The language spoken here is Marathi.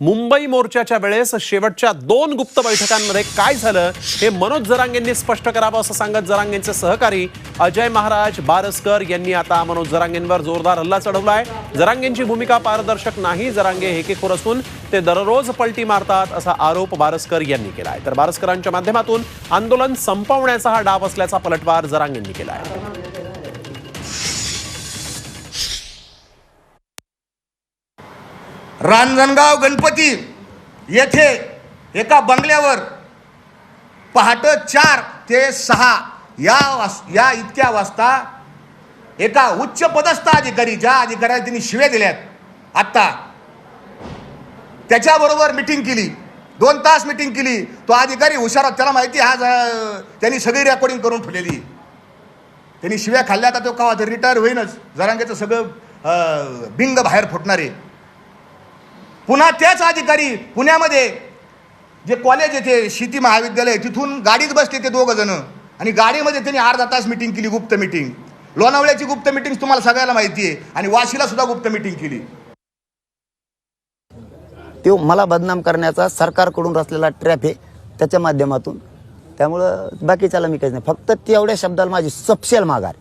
मुंबई मोर्चाच्या वेळेस शेवटच्या दोन गुप्त बैठकांमध्ये काय झालं हे मनोज जरांगेंनी स्पष्ट करावं असं सांगत जरांगेंचे सहकारी अजय महाराज बारसकर यांनी आता मनोज जरांगेंवर जोरदार हल्ला चढवलाय. जरांगेंची भूमिका पारदर्शक नाही जरांगे हेकेखोर असून ते दररोज पलटी मारतात असा आरोप बारसकर यांनी केला आहे तर बारसकरांच्या माध्यमातून आंदोलन संपवण्याचा हा डाव असल्याचा पलटवार जरांगेंनी केला आहे रांजणगाव गणपती येथे एका बंगल्यावर पहाटं चार ते सहा या वास या इतक्या वाजता एका उच्च पदस्थ अधिकारी ज्या अधिकाऱ्याला त्यांनी शिव्या दिल्यात. आत्ता त्याच्याबरोबर मिटिंग केली. दोन तास मिटिंग केली. तो अधिकारी हुशार त्याला माहिती आहे, त्यांनी सगळी रेकॉर्डिंग करून ठेवलेली त्यांनी शिव्या खाल्ल्या आता तो कवा तर रिटायर होईनच. जरांगेचं सगळं बिंग बाहेर फुटणार आहे. पुन्हा त्याच अधिकारी पुण्यामध्ये जे कॉलेज येते शेती महाविद्यालय तिथून गाडीत बसले ते दोघं जण. आणि गाडीमध्ये त्यांनी अर्धा तास मिटिंग केली गुप्त मिटिंग लोणावळ्याची गुप्त मिटिंग तुम्हाला सगळ्याला माहिती आहे आणि वाशीला सुद्धा गुप्त मिटिंग केली. तो मला बदनाम करण्याचा सरकारकडून रचलेला ट्रॅप आहे त्याच्या माध्यमातून. त्यामुळं बाकीच्याला मी काहीच नाही. फक्त तेवढ्या शब्दाला माझी सपशेल माघार.